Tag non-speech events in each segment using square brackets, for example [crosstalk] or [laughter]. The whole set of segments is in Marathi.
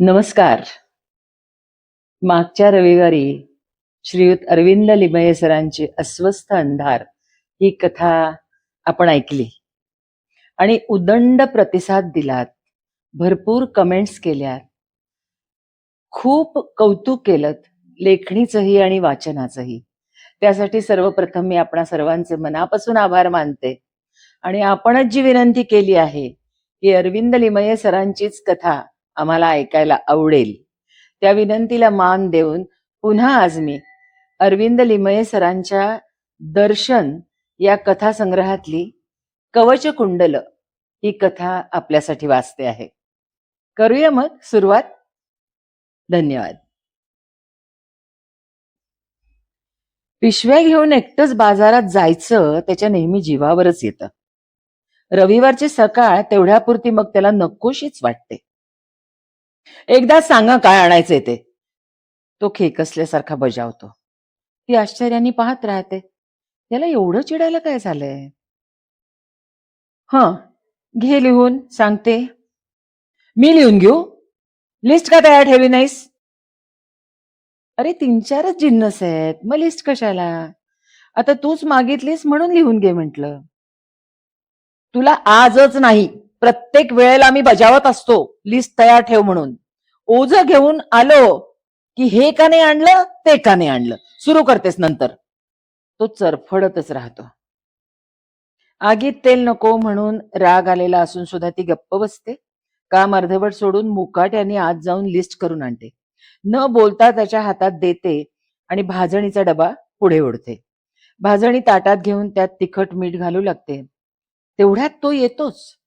नमस्कार. मागच्या रविवारी श्रीयुत अरविंद लिमये सरांची अस्वस्थ अंधार ही कथा आपण ऐकली. आणि उदंड प्रतिसाद दिलात भरपूर कमेंट्स केल्यात खूप कौतुक केलं लेखणीचंही आणि वाचनाचंही. त्यासाठी सर्वप्रथम मी आपणा सर्वांचे मनापासून आभार मानते. आणि आपणच जी विनंती केली आहे की अरविंद लिमये सरांचीच कथा आम्हाला ऐकायला आवडेल. त्या विनंतीला मान देऊन पुन्हा आज मी अरविंद लिमये सरांच्या दर्शन या कथा संग्रहातली कवच कुंडल ही कथा आपल्यासाठी वाचते आहे. करूया मग सुरुवात? धन्यवाद. पिशव्या घेऊन एकटंच बाजारात जायचं त्याच्या नेहमी जीवावरच येतं. रविवारची सकाळ तेवढ्यापुरती मग त्याला नकोशीच वाटते. एकदा सांगा काय आणायचंय ते. तो खेकसल्यासारखा बजावतो. ती आश्चर्याने पाहत राहते. याला एवढं चिडायला काय झालंय? हं घे लिहून सांगते. मी लिहून घेऊ? लिस्ट का तयार ठेवली नाहीस? अरे तीन चारच जिन्नस आहेत. मग लिस्ट कशाला? आता तूच मागितलीस म्हणून लिहून घे म्हंटल. तुला आजच नाही. प्रत्येक वेळेला मी बजावत असतो लिस्ट तयार ठेव म्हणून. ओझ घेऊन आलो की हे का नाही आणलं ते का नाही आणलं. सुरू करतेस नंतर. तो चरफडतच राहतो. आगीत तेल नको म्हणून राग आलेला असून सुद्धा ती गप्प बसते. काम अर्धवट सोडून मुकाट्याने आत जाऊन लिस्ट करून आणते. न बोलता त्याच्या हातात देते आणि भाजणीचा डबा पुढे ओढते. भाजणी ताटात घेऊन त्यात तिखट मीठ घालू लागते. तेवढ्यात तो येतोच.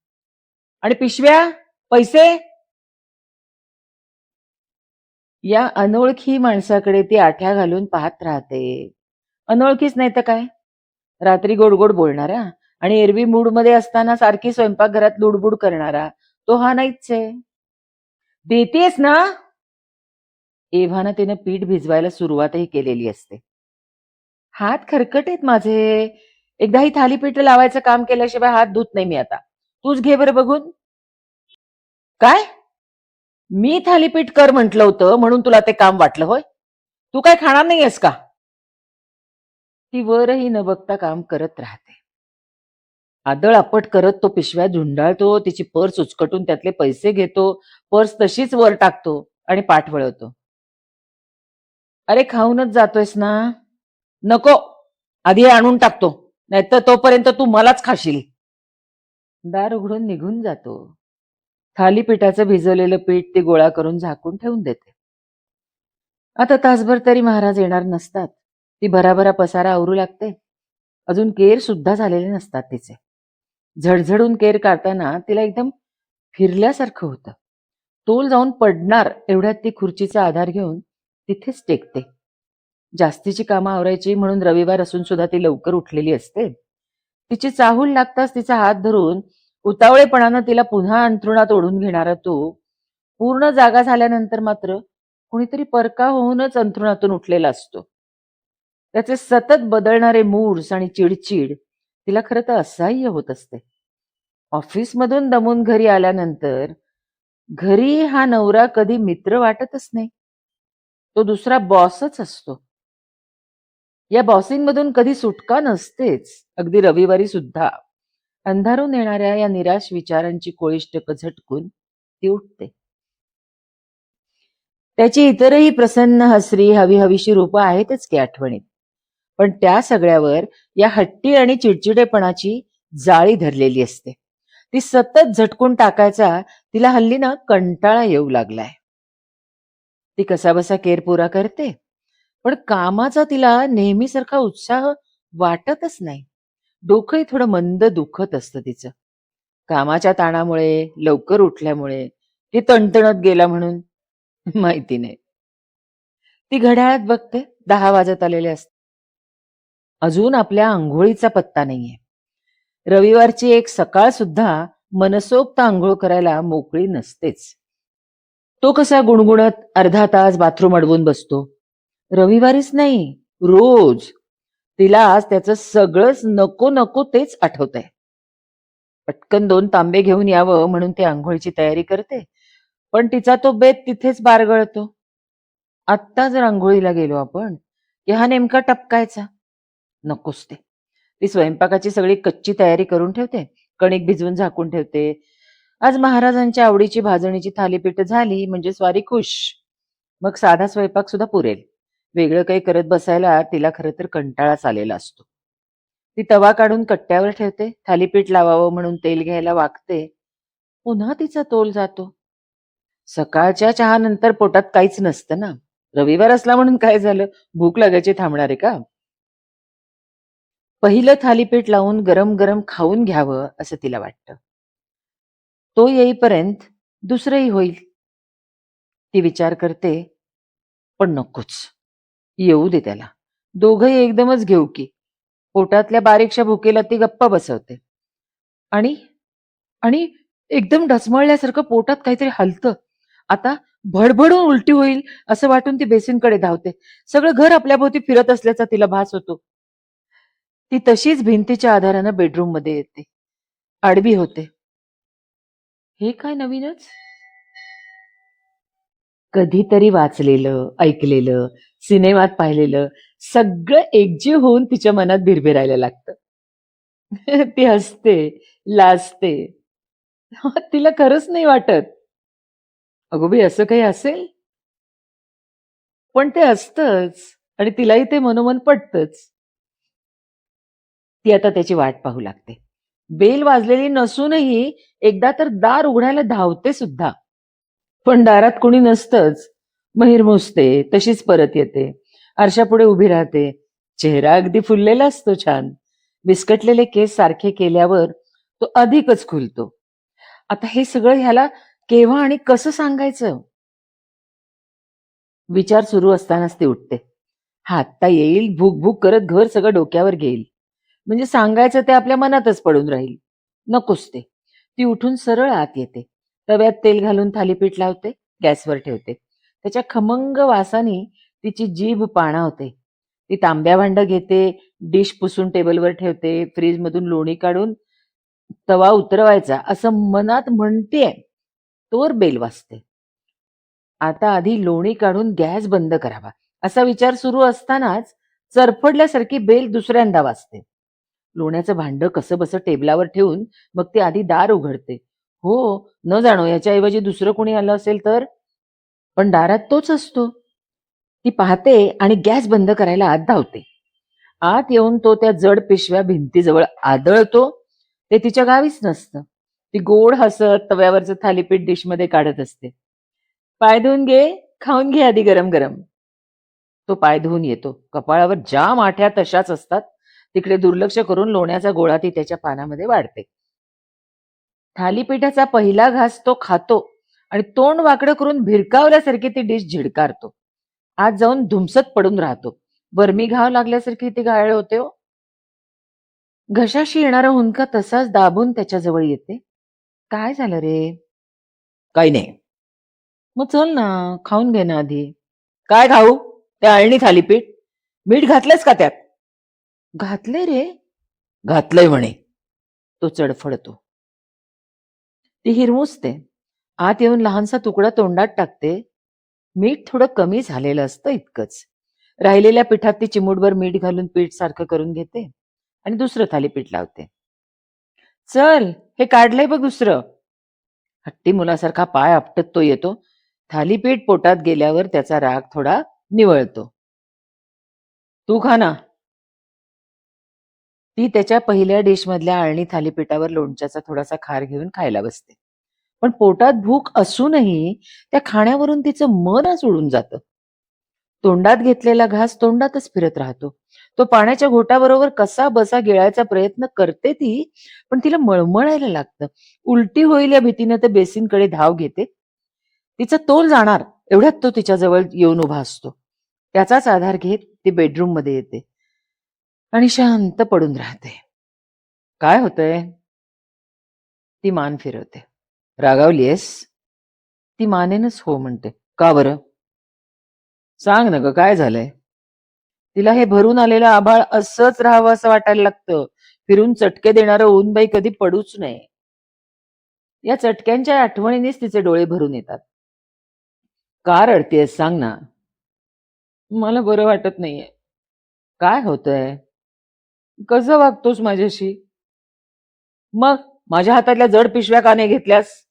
आणि पिशव्या पैसे? या अनोळखी माणसाकडे ती आठ्या घालून पाहत राहते. अनोळखीच नाही तर काय? रात्री गोड गोड बोलणारा आणि एरवी मूडमध्ये असताना सारखी स्वयंपाकघरात लुडबुड करणारा तो हा नाहीच आहे. देतेस ना? एव्हाना तिनं पीठ भिजवायला सुरुवातही केलेली असते. हात खरकट आहेत माझे. एकदा ही थालीपीठ लावायचं काम केल्याशिवाय हात धुत नाही मी आता. तूच घे बरं बघून. काय? मी थालीपीठ कर म्हंटल होतं म्हणून तुला ते काम वाटलं होय? तू काय खाणार नाहीयेस का? ती वरही न बघता काम करत राहते. आदळ आपट करत तो पिशव्या झुंडाळतो तिची पर्स उचकटून त्यातले पैसे घेतो पर्स तशीच वर टाकतो आणि पाठ वळवतो अरे खाऊनच जातोयस ना? नको आधी आणून टाकतो नाहीतर तोपर्यंत तू मलाच खाशील. दार उघडून निघून जातो. थालीपीठाचं भिजवलेलं पीठ ती गोळा करून झाकून ठेवून देते. आता तासभर तरी महाराज येणार नसतात. ती भराभरा पसारा आवरू लागते. अजून केर सुद्धा झालेले नसतात तिचे. झडझडून केर काढताना तिला एकदम फिरल्यासारखं होतं. तोल जाऊन पडणार एवढ्यात ती खुर्चीचा आधार घेऊन तिथेच टेकते. जास्तीची कामं आवरायची म्हणून रविवार असून सुद्धा ती लवकर उठलेली असते. तिची चाहूल लागताच तिचा हात धरून उतावळेपणानं तिला पुन्हा अंथरुणात ओढून घेणारा तो पूर्ण जागा झाल्यानंतर मात्र कुणीतरी परका होऊनच अंथरुणातून उठलेला असतो. त्याचे सतत बदलणारे मूड्स आणि चिडचिड तिला खरं तर असह्य होत असते. ऑफिसमधून दमून घरी आल्यानंतर घरी हा नवरा कधी मित्र वाटतच नाही. तो दुसरा बॉसच असतो. या बॉसिंगमधून कधी सुटका नसतेच. अगदी रविवारी सुद्धा. अंधारून येणाऱ्या या निराश विचारांची कोळिष्टक झटकून ती उठते. त्याची इतरही प्रसन्न हसरी हवी हवीशी रूपं आहेतच की आठवणीत. पण त्या सगळ्यावर या हट्टी आणि चिडचिडेपणाची जाळी धरलेली असते. ती सतत झटकून टाकायचा तिला हल्ली ना कंटाळा येऊ लागलाय. ती कसाबसा केर पुरा करते पण कामाचा तिला नेहमीसारखा उत्साह वाटतच नाही. डोकंही थोडं मंद दुखत असतं तिचं. कामाच्या ताणामुळे लवकर उठल्यामुळे की तणतणत गेला म्हणून [laughs] माहिती नाही. ती घड्याळात बघते दहा वाजत आलेले असते. अजून आपल्या आंघोळीचा पत्ता नाहीये. रविवारची एक सकाळ सुद्धा मनसोक्त आंघोळ करायला मोकळी नसतेच. तो कसा गुणगुणत अर्धा तास बाथरूम अडवून बसतो. रविवारीच नाही रोज तिला आज त्याचं सगळंच नको नको तेच आठवतंय. पटकन दोन तांबे घेऊन यावं म्हणून ती आंघोळीची तयारी करते. पण तिचा तो बेत तिथेच बारगळतो. आत्ता जर आंघोळीला गेलो आपण की हा नेमका टपकायचा? नकोच ते. ती स्वयंपाकाची सगळी कच्ची तयारी करून ठेवते. कणिक भिजवून झाकून ठेवते. आज महाराजांच्या आवडीची भाजणीची थालीपीठ झाली म्हणजे स्वारी खुश. मग साधा स्वयंपाक सुद्धा पुरेल. वेगळं काही करत बसायला तिला खरं तर कंटाळाच आलेला असतो. ती तवा काढून कट्ट्यावर ठेवते थालीपीठ लावावं म्हणून तेल घ्यायला वागते. पुन्हा तिचा तोल जातो. सकाळच्या चहानंतर पोटात काहीच नसतं ना. रविवार असला म्हणून काय झालं? भूक लागायची थांबणार आहे का? पहिलं थालीपीठ लावून गरम गरम खाऊन घ्यावं असं तिला वाटतं. तो येईपर्यंत दुसरंही होईल. ती विचार करते पण नकोच. येऊ दे त्याला. दोघही एकदमच घेऊ की. पोटातल्या बारीकशा भुकेला ती गप्पा बसवते. आणि आणि एकदम ढसमळल्यासारखं पोटात काहीतरी हलतं. आता भडभडून उलटी होईल असं वाटून ती बेसिनकडे धावते. सगळं घर आपल्या भोवती फिरत असल्याचा तिला भास होतो. ती तशीच भिंतीच्या आधारानं बेडरूममध्ये येते. आडवी होते. हे काय नवीनच? कधीतरी वाचलेलं ऐकलेलं सिनेमात पाहिलेलं सगळं एकजीव होऊन तिच्या मनात भिरभिरायला लागतं. [laughs] ती हसते लाजते. तिला खरंच नाही वाटत. अगोबी असं काही असेल? पण ते असतच आणि तिलाही ते मनोमन पटतच. ती आता त्याची वाट पाहू लागते. बेल वाजलेली नसूनही एकदा तर दार उघडायला धावते सुद्धा. पण दारात कोणी नसतंच. महिर मोजते तशीच परत येते. आरशापुढे उभी राहते. चेहरा अगदी फुललेला असतो छान. विस्कटलेले केस सारखे केल्यावर तो अधिकच खुलतो. आता हे सगळं ह्याला केव्हा आणि कसं सांगायचं? विचार सुरू असतानाच ती उठते. हा आत्ता येईल भूक भूक करत घर सगळं डोक्यावर घेईल. म्हणजे सांगायचं ते आपल्या मनातच पडून राहील. नकोच ते. ती उठून सरळ आत येते. तव्यात तेल घालून थालीपीठ लावते गॅसवर ठेवते. त्याच्या खमंग वासाने तिची जीभ पाणावते. ती तांब्या भांडं घेते डिश पुसून टेबलवर ठेवते फ्रीज मधून लोणी काढून तवा उतरवायचा असं मनात म्हणतेय. तोवर बेल वाजते. आता आधी लोणी काढून गॅस बंद करावा असा विचार सुरू असतानाच चरफडल्यासारखी बेल दुसऱ्यांदा वाजते. लोण्याचं भांड कसं बसं टेबलावर ठेवून मग ते आधी दार उघडते. हो न जाणो याच्याऐवजी दुसरं कोणी आलं असेल तर? पण दारात तोच असतो. ती पाहते आणि गॅस बंद करायला आत धावते. आत येऊन तो त्या जड पिशव्या भिंतीजवळ आदळतो. ते तिच्या गावीच नसतं. ती गोड हसत तव्यावरचं थालीपीठ डिशमध्ये काढत असते. पाय धुवून घे खाऊन घे आधी गरम गरम तो पाय धुवून येतो. कपाळावर ज्या माठ्या तशाच असतात. तिकडे दुर्लक्ष करून लोण्याचा गोळा ती त्याच्या पानामध्ये वाढते. थालीपीठाचा पहिला घास तो खातो. आणि तोंड वाकडं करून भिरकावल्यासारखी ती डिश झिडकारतो. आज जाऊन धुमसत पडून राहतो. बर्मी घाव लागल्यासारखी ती घायल होते हो. घशाशी येणारा हुंदका तसाच दाबून त्याच्याजवळ येते. काय झालं रे? काही नाही. मग चल ना खाऊन घे ना आधी. काय खाऊ? ते अळणी थालीपीठ मीठ घातलंस का त्यात? घातले रे. घातलंय म्हणे. तो चडफडतो. ती हिरमुसते. आत येऊन लहानसा तुकडा तोंडात टाकते. मीठ थोडं कमी झालेलं असतं इतकंच. राहिलेल्या पिठात ती चिमूटभर मीठ घालून पीठ सारखं करून घेते आणि दुसरं थालीपीठ लावते. चल हे काढलंय बघ दुसरं. हट्टी मुलासारखा पाय आपटत तो येतो. थालीपीठ पोटात गेल्यावर त्याचा राग थोडा निवळतो. तू खा ना. ती त्याच्या पहिल्या डिश मधल्या आळणी थालीपीठावर लोणच्याचा थोडासा खार घेऊन खायला बसते. पण पोटात भूक असूनही त्या खाण्यावरून तिचं मनच उडून जातं. तोंडात घेतलेला घास तोंडातच फिरत राहतो. तो पाण्याच्या घोटाबरोबर कसा बसा गिळायचा प्रयत्न करते ती पण तिला मळमळायला लागतं. उलटी होईल या भीतीनं ते बेसिनकडे धाव घेते. तिचा तोल जाणार एवढ्यात तो तिच्या जवळ येऊन उभा असतो. त्याचाच आधार घेत ती बेडरूममध्ये येते. आणि शांत पडून राहते. काय होतंय? ती मान फिरवते. रागावलीयस ती मानेनच हो म्हणते. का बरं? सांग ना ग काय झालंय? तिला हे भरून आलेलं आभाळ असंच राहावं असं वाटायला लागतं. फिरून चटके देणारं ऊन बाई कधी पडूच नये. या चटक्यांच्या आठवणीनेच तिचे डोळे भरून येतात. का रडतेस सांग ना. मला बरं वाटत नाहीये. काय होतंय? कसं वागतोस माझ्याशी? मग? माझ्या हातातल्या जड पिशव्या का नाही घेतल्यास?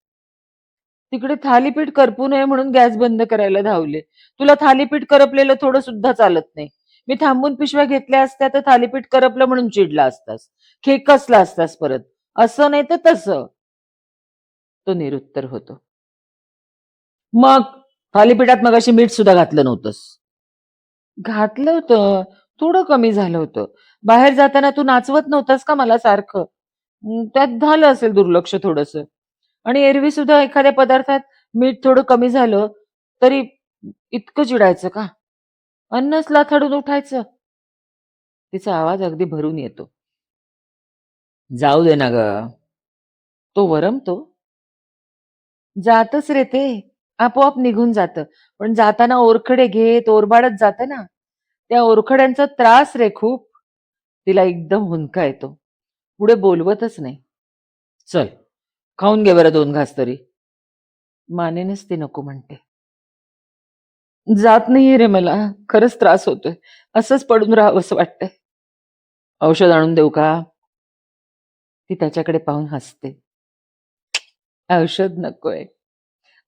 तिकडे थालीपीठ करपू नये म्हणून गॅस बंद करायला धावले. तुला थालीपीठ करपलेलं थोडं सुद्धा चालत नाही. मी थांबून पिशव्या घेतल्या असत्या तर थालीपीठ करपलं म्हणून चिडला असतास. खेकसला असतास परत. असं नाही तर तसं. तो निरुत्तर होतो. मग थालीपीठात मग अशी मीठ सुद्धा घातलं नव्हतंस. घातलं होतं. थोडं कमी झालं होतं. बाहेर जाताना तू नाचवत नव्हतास का मला सारखं? त्यात झालं असेल दुर्लक्ष थोडस. आणि एरवी सुद्धा एखाद्या पदार्थात मीठ थोडं कमी झालं तरी इतकं चिडायचं का? अन्नच लाथाडून उठायचं. तिचा आवाज अगदी भरून येतो. जाऊ दे ना ग. तो वरमतो. जातच रे ते. आपोआप निघून जात. पण जाताना ओरखडे घेत ओरबाडत जात ना. त्या ओरखड्यांचा त्रास रे खूप. तिला एकदम हुंदका येतो. पुढे बोलवतच नाही. चल. खाऊन घे बरं दोन घास तरी. मानेनेच ती नको म्हणते. जात नाहीये रे मला. खरंच त्रास होतोय. असंच पडून राहावंसं वाटतंय. औषध आणून देऊ का? ती त्याच्याकडे पाहून हसते. औषध नकोय.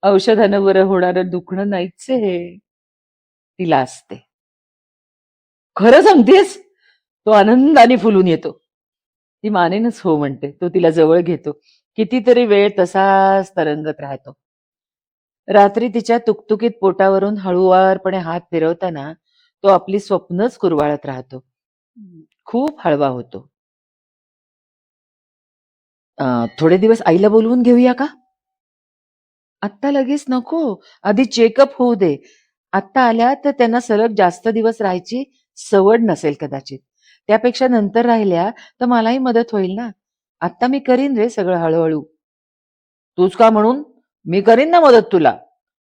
औषधानं बरं होणारं दुखणं नाहीच हे. तिला असते खरं सांगतेस? तो आनंदाने फुलून येतो. ती मानेनच हो म्हणते. तो तिला जवळ घेतो. कितीतरी वेळ तसाच तरंगत राहतो. रात्री तिच्या तुकतुकीत पोटावरून हळुवारपणे हात फिरवताना तो आपली स्वप्नच कुरवाळत राहतो. खूप हळवा होतो. अं, थोडे दिवस आईला बोलवून घेऊया का? आत्ता लगेच नको. आधी चेकअप होऊ दे. आत्ता आल्या तर त्यांना सलग जास्त दिवस राहायची सवड नसेल कदाचित. त्यापेक्षा नंतर राहिल्या तर मलाही मदत होईल ना? आत्ता मी करीन रे सगळं हळूहळू. तूच का म्हणून? मी करीन ना मदत तुला.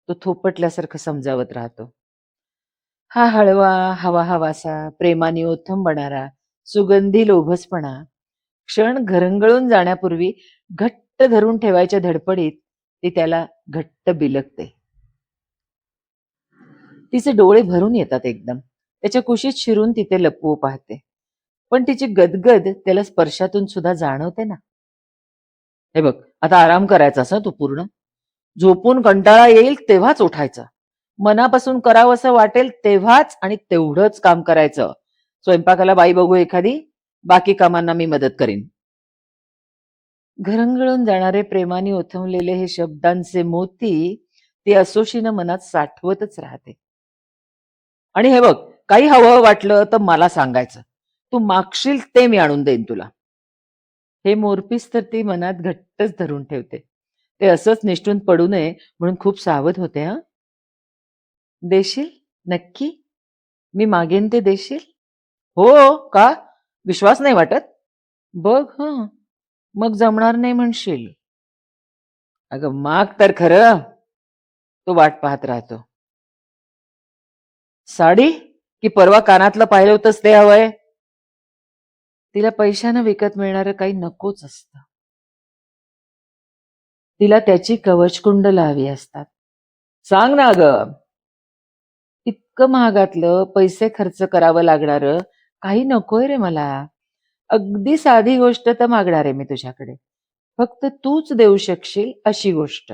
तो थोपटल्यासारखं समजावत राहतो. हा हळवा हवा हवासा प्रेमाने ओथंबणारा सुगंधी लोभसपणा. क्षण घरंगळून जाण्यापूर्वी घट्ट धरून ठेवायच्या धडपडीत ती त्याला घट्ट बिलगते. तिचे डोळे भरून येतात एकदम. त्याच्या कुशीत शिरून तिथे लपवू पाहते. पण तिची गदगद त्याला स्पर्शातून सुद्धा जाणवते ना. हे बघ आता आराम करायचा हं तू पूर्ण. झोपून कंटाळा येईल तेव्हाच उठायचं. मनापासून करावं असं वाटेल तेव्हाच आणि तेवढंच काम करायचं. स्वयंपाकाला बाई बघू एखादी बाकी कामांना मी मदत करीन. घरंगळून जाणारे प्रेमाने ओथंबलेले हे शब्दांचे मोती ती असोशीनं मनात साठवतच राहते. आणि हे बघ काही हवं वाटलं तर मला सांगायचं. तू मागशील ते मी आणून देईन तुला. हे मोरपीस तर ती मनात घट्टच धरून ठेवते. ते असंच निष्ठून पडू नये म्हणून खूप सावध होते हा? देशील? नक्की? मी मागेन ते देशील? हो का? विश्वास नाही वाटत? बघ ह. मग जमणार नाही म्हणशील. अगं माग तर खरं. तो वाट पाहत राहतो. साडी? की परवा कानातलं पाहिलं होतंच ते हवंय? तिला पैशानं विकत मिळणारं काही नकोच असतं. तिला त्याची कवचकुंड हवी असतात. सांग ना ग. इतकं महागातलं पैसे खर्च करावं लागणार काही नकोय रे मला. अगदी साधी गोष्ट तर मागणार आहे मी तुझ्याकडे. फक्त तूच देऊ शकशील अशी गोष्ट.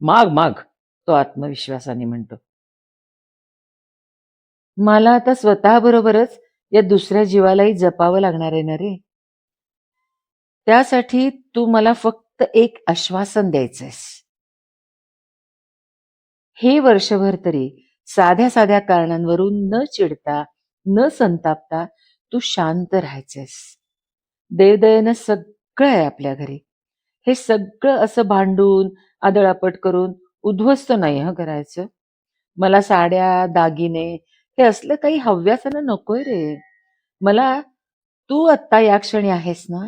माग माग तो आत्मविश्वासाने म्हणतो. मला आता स्वतः बरोबरच या दुसऱ्या जीवालाही जपावं लागणार आहे ना रे? त्यासाठी तू मला फक्त एक आश्वासन द्यायचंयस. हे वर्षभर तरी साध्या साध्या कारणांवरून न चिडता न संतापता तू शांत राहायचंयस. देवदयेनं सगळं आहे आपल्या घरी. हे सगळं असं भांडून आदळापट करून उद्ध्वस्त नाही हं करायचं. मला साड्या दागिने हे असलं काही हव्यासानं नकोय रे. मला तू आत्ता या क्षणी आहेस ना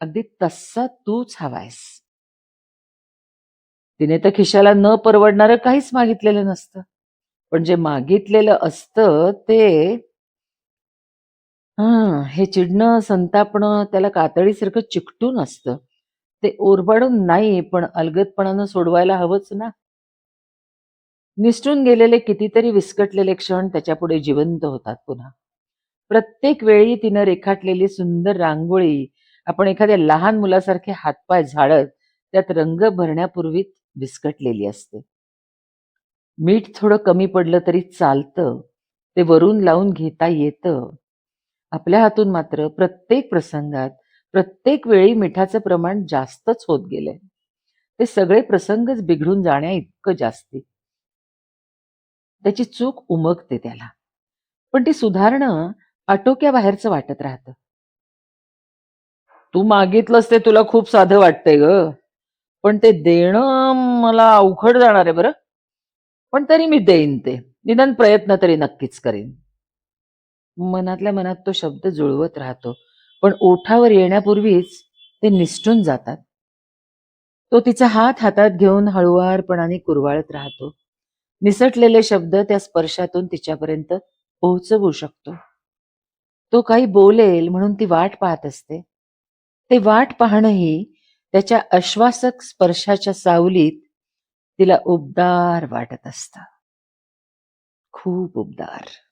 अगदी तसा तूच हवायस. तिने तर खिशाला न परवडणारं काहीच मागितलेलं नसतं. पण जे मागितलेलं असतं ते हा हे चिडणं संतापणं त्याला कातडीसारखं चिकटून असतं. ते ओरबाडून नाही पण अलगदपणानं सोडवायला हवंच ना. निसटून गेलेले कितीतरी विस्कटलेले क्षण त्याच्यापुढे जिवंत होतात पुन्हा. प्रत्येक वेळी तिनं रेखाटलेली सुंदर रांगोळी आपण एखाद्या लहान मुलासारखे हातपाय झाडत त्यात रंग भरण्यापूर्वी विस्कटलेली असते. मीठ थोडं कमी पडलं तरी चालतं ते वरून लावून घेता येतं. आपल्या हातून मात्र प्रत्येक प्रसंगात प्रत्येक वेळी मिठाचं प्रमाण जास्तच होत गेलंय. ते सगळे प्रसंगच बिघडून जाण्या इतकं जास्ती. त्याची चूक उमगते त्याला. पण ती सुधारणं आटोक्याबाहेरचं वाटत राहतं. तू मागितलंस ते तुला खूप साधं वाटतंय ग. पण ते देणं मला अवघड जाणार आहे बरं. पण तरी मी देईन ते. निदान प्रयत्न तरी नक्कीच करेन. मनातल्या मनात तो शब्द जुळवत राहतो. पण ओठावर येण्यापूर्वीच ते निसटून जातात. तो तिचा हात हातात घेऊन हळुवारपणाने कुरवाळत राहतो. निसटलेले शब्द त्या स्पर्शातून तिच्यापर्यंत पोहोचवू शकतो. तो काही बोलेल म्हणून ती वाट पाहत असते. ते वाट पाहणंही त्याच्या आश्वासक स्पर्शाच्या सावलीत तिला उबदार वाटत असत. खूप उबदार.